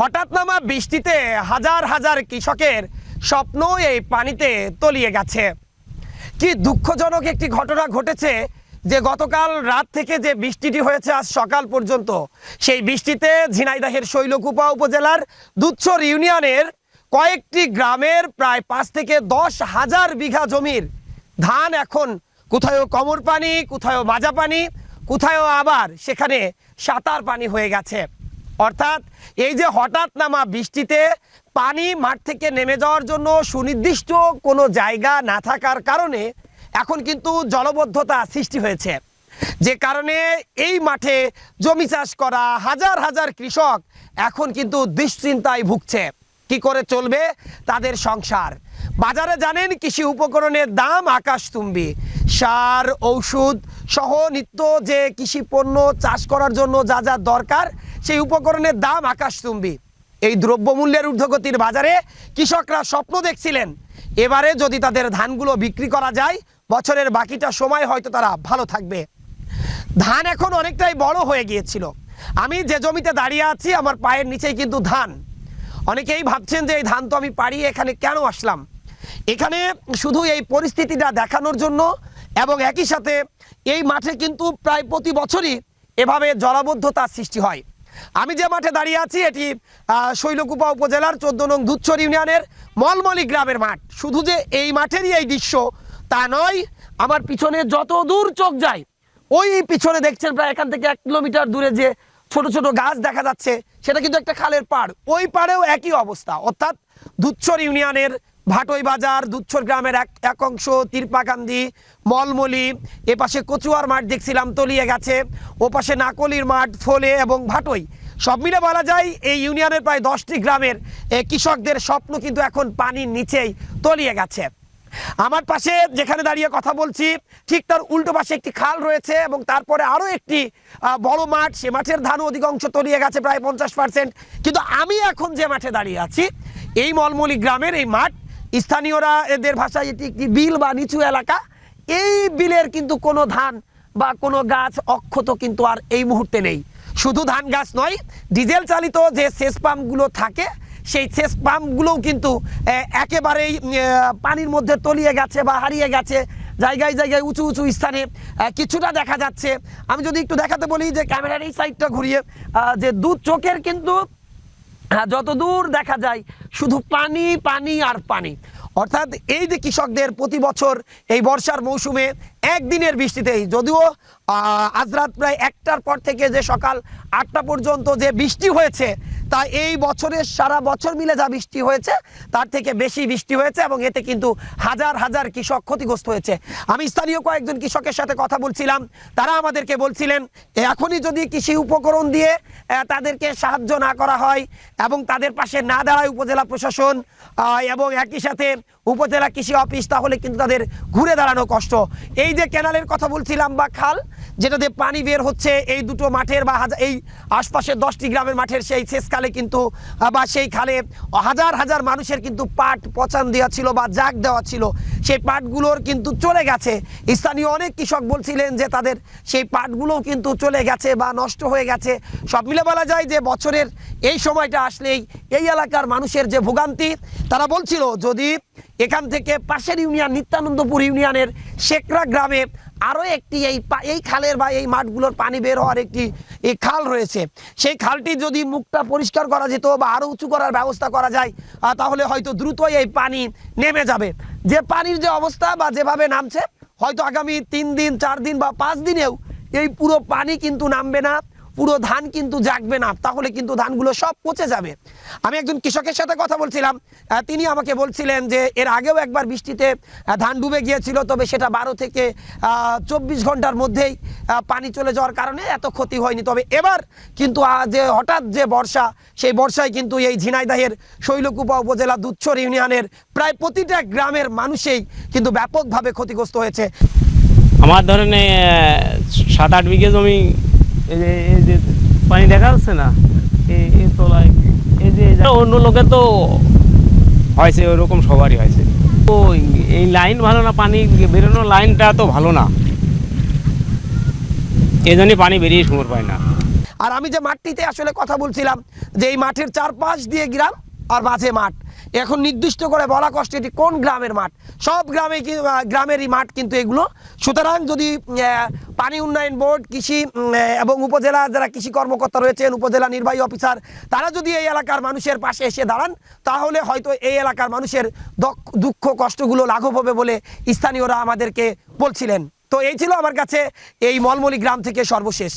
হঠাৎ নামা বৃষ্টিতে হাজার হাজার কৃষকের স্বপ্ন এই পানিতে তলিয়ে গেছে। কি দুঃখজনক একটি ঘটনা ঘটেছে যে গতকাল রাত থেকে যে বৃষ্টিটি হয়েছে আজ সকাল পর্যন্ত, সেই বৃষ্টিতে ঝিনাইদাহের শৈলকুপা উপজেলার দুধছর ইউনিয়নের কয়েকটি গ্রামের প্রায় পাঁচ থেকে দশ হাজার বিঘা জমির ধান এখন কোথাও কমর পানি কোথাও মাজা পানি কোথাও আবার সেখানে সাঁতার পানি হয়ে গেছে। অর্থাৎ এই যে হঠাৎ নামা বৃষ্টিতে পানি মাঠ থেকে নেমে যাওয়ার জন্য সুনির্দিষ্ট কোনো জায়গা না থাকার কারণে এখন কিন্তু জলবদ্ধতা সৃষ্টি হয়েছে। যে কারণে এই মাঠে জমি চাষ করা হাজার হাজার কৃষক এখন কিন্তু দুশ্চিন্তায় ভুগছে। কি করে চলবে তাদের সংসার? বাজারে জানেন কৃষি উপকরণের দাম আকাশতুম্বী সার, ঔষধ সহ নিত্য যে কৃষি পণ্য চাষ করার জন্য যা যা দরকার সেই উপকরণের দাম আকাশতুম্বী এই দ্রব্যমূল্যের ঊর্ধ্বগতির বাজারে কৃষকরা স্বপ্ন দেখছিলেন। এবারে যদি তাদের ধানগুলো বিক্রি করা যায়, বছরের বাকিটা সময় হয়তো তারা ভালো থাকবে। ধান এখন অনেকটাই বড় হয়ে গিয়েছিল। আমি যে জমিতে দাঁড়িয়ে আছি, আমার পায়ের নিচেই কিন্তু ধান। অনেকেই ভাবছেন যে এই ধান তো আমি পাড়িয়ে এখানে কেন আসলাম? এখানে শুধু এই পরিস্থিতিটা দেখানোর জন্য এবং একই সাথে এই মাঠে কিন্তু প্রায় প্রতি বছরই এভাবে জলাবদ্ধতার সৃষ্টি হয়। আমি যে মাঠে দাঁড়িয়ে আছি, এটি শৈলকুপা উপজেলার চোদ্দ নং দুধছর ইউনিয়নের মলমলি গ্রামের মাঠ। শুধু যে এই মাঠেরই এই দৃশ্য, তা নয়, আমার পিছনে যত দূর চোখ যায়, ওই পিছনে দেখছেন প্রায় এখান থেকে এক কিলোমিটার দূরে যে ছোট ছোট গাছ দেখা যাচ্ছে, সেটা কিন্তু একটা খালের পাড়। ওই পাড়েও একই অবস্থা। অর্থাৎ দুধছর ইউনিয়নের ভাটই বাজার, দুধছর গ্রামের এক এক অংশ, তিরপাকান্দি, মলমলি। এ পাশে কচুয়ার মাঠ দেখছিলাম, তলিয়ে গেছে। ও পাশে নাকলির মাঠ, ফলে এবং ভাটই। সব মিলে বলা যায়, এই ইউনিয়নের প্রায় দশটি গ্রামের কৃষকদের স্বপ্ন কিন্তু এখন পানির নিচেই তলিয়ে গেছে। আমার পাশে যেখানে দাঁড়িয়ে কথা বলছি, ঠিক তার উল্টো পাশে একটি খাল রয়েছে এবং তারপরে আরও একটি বড় মাঠ। সে মাঠের ধানও অধিকাংশ তলিয়ে গেছে, প্রায় পঞ্চাশ পার্সেন্ট কিন্তু আমি এখন যে মাঠে দাঁড়িয়ে আছি, এই মলমলি গ্রামের এই মাঠ স্থানীয়রা এদের ভাষায় এটি একটি বিল বা নিচু এলাকা। এই বিলের কিন্তু কোনো ধান বা কোনো গাছ অক্ষত কিন্তু আর এই মুহূর্তে নেই। শুধু ধান গাছ নয়, ডিজেল চালিত যে সেচ পাম্পগুলো থাকে, সেই সেচ পাম্পগুলোও কিন্তু একেবারেই পানির মধ্যে তলিয়ে গেছে বা হারিয়ে গেছে। জায়গায় জায়গায় উঁচু উঁচু স্থানে কিছুটা দেখা যাচ্ছে। আমি যদি একটু দেখাতে বলি যে ক্যামেরার এই সাইডটা ঘুরিয়ে যে দু চোখের কিন্তু হ্যাঁ, যতদূর দেখা যায় শুধু পানি পানি আর পানি। অর্থাৎ এই যে কৃষকদের প্রতি বছর এই বর্ষার মৌসুমে একদিনের বৃষ্টিতেই যদিও আজ রাত প্রায় একটার পর থেকে যে সকাল আটটা পর্যন্ত যে বৃষ্টি হয়েছে তা এই বছরের সারা বছর মিলে যা বৃষ্টি হয়েছে, তার থেকে বেশি বৃষ্টি হয়েছে এবং এতে কিন্তু হাজার হাজার কৃষক ক্ষতিগ্রস্ত হয়েছে। আমি স্থানীয় কয়েকজন কৃষকের সাথে কথা বলছিলাম, তারা আমাদেরকে বলছিলেন, এখনই যদি কৃষি উপকরণ দিয়ে তাদেরকে সাহায্য না করা হয় এবং তাদের পাশে না দাঁড়ায় উপজেলা প্রশাসন এবং একই সাথে উপজেলা কৃষি অফিস, তাহলে কিন্তু তাদের ঘুরে দাঁড়ানো কষ্ট। এই যে ক্যানালের কথা বলছিলাম বা খাল যেটা পানি বের হচ্ছে এই দুটো মাঠের বা এই আশপাশের দশটি গ্রামের মাঠের সেই শেষ খালে কিন্তু বা সেই খালে হাজার হাজার মানুষের কিন্তু পাট পচান দেওয়া ছিল বা জাগ দেওয়া ছিল। সেই পাটগুলোর কিন্তু চলে গেছে। স্থানীয় অনেক কৃষক বলছিলেন যে তাদের সেই পাটগুলোও কিন্তু চলে গেছে বা নষ্ট হয়ে গেছে। সব মিলে বলা যায় যে বছরের এই সময়টা আসলেই এই এলাকার মানুষের যে ভোগান্তি, তারা বলছিল যদি এখান থেকে পাশের ইউনিয়ন নিত্যানন্দপুর ইউনিয়নের শেকরা গ্রামে আরও একটি এই এই খালের বা এই মাঠগুলোর পানি বের হওয়ার একটি, এই খাল রয়েছে। সেই খালটি যদি মুখটা পরিষ্কার করা যেত বা আরও উঁচু করার ব্যবস্থা করা যায় তাহলে হয়তো দ্রুতই এই পানি নেমে যাবে। যে পানির যে অবস্থা বা যেভাবে নামছে, হয়তো আগামী তিন দিন, চার দিন বা পাঁচ দিনেও এই পুরো পানি কিন্তু নামবে না। পুরো ধান কিন্তু জাগবে না, তাহলে কিন্তু ধানগুলো সব পচে যাবে। আমি একজন কৃষকের সাথে কথা বলছিলাম তিনি আমাকে বলছিলেন যে এর আগেও একবার বৃষ্টিতে ধান ডুবে গিয়েছিল, তবে সেটা বারো থেকে চব্বিশ ঘণ্টার মধ্যেই পানি চলে যাওয়ার কারণে এত ক্ষতি হয়নি। তবে এবার কিন্তু যে হঠাৎ যে বর্ষা, সেই বর্ষায় কিন্তু এই ঝিনাইদাহের শৈলকুপা উপজেলা দুচ্ছর ইউনিয়নের প্রায় প্রতিটা গ্রামের মানুষেই কিন্তু ব্যাপকভাবে ক্ষতিগ্রস্ত হয়েছে। আমার ধরেন সাত আট বিঘে জমি পানি দেখা যাচ্ছে না, এই এই তলায়, এই যে অন্য লোকের তো হয়েছে, ওরকম সবারই হয়েছে। তো এই লাইন ভালো না, পানি বেরোনোর লাইনটা তো ভালো না। এই জন্যই পানি বেরিয়ে সময় পায় না। আর আমি যে মাঠটিতে আসলে কথা বলছিলাম, যে এই মাঠের চারপাশ দিয়ে গ্রাম আর মাঝে মাঠ। এখন নির্দিষ্ট করে বলা কষ্ট এটি কোন গ্রামের মাঠ? সব গ্রামে গ্রামেরই মাঠ কিন্তু এগুলো। সুতরাং যদি পানি উন্নয়ন বোর্ড, কৃষি এবং উপজেলা যারা কৃষি কর্মকর্তা রয়েছেন, উপজেলা নির্বাহী অফিসার, তারা যদি এই এলাকার মানুষের পাশে এসে দাঁড়ান, তাহলে হয়তো এই এলাকার মানুষের দুঃখ, কষ্টগুলো লাঘব হবে বলে স্থানীয়রা আমাদেরকে বলছিলেন। তো এই ছিল আমার কাছে এই মলমলি গ্রাম থেকে সর্বশেষ।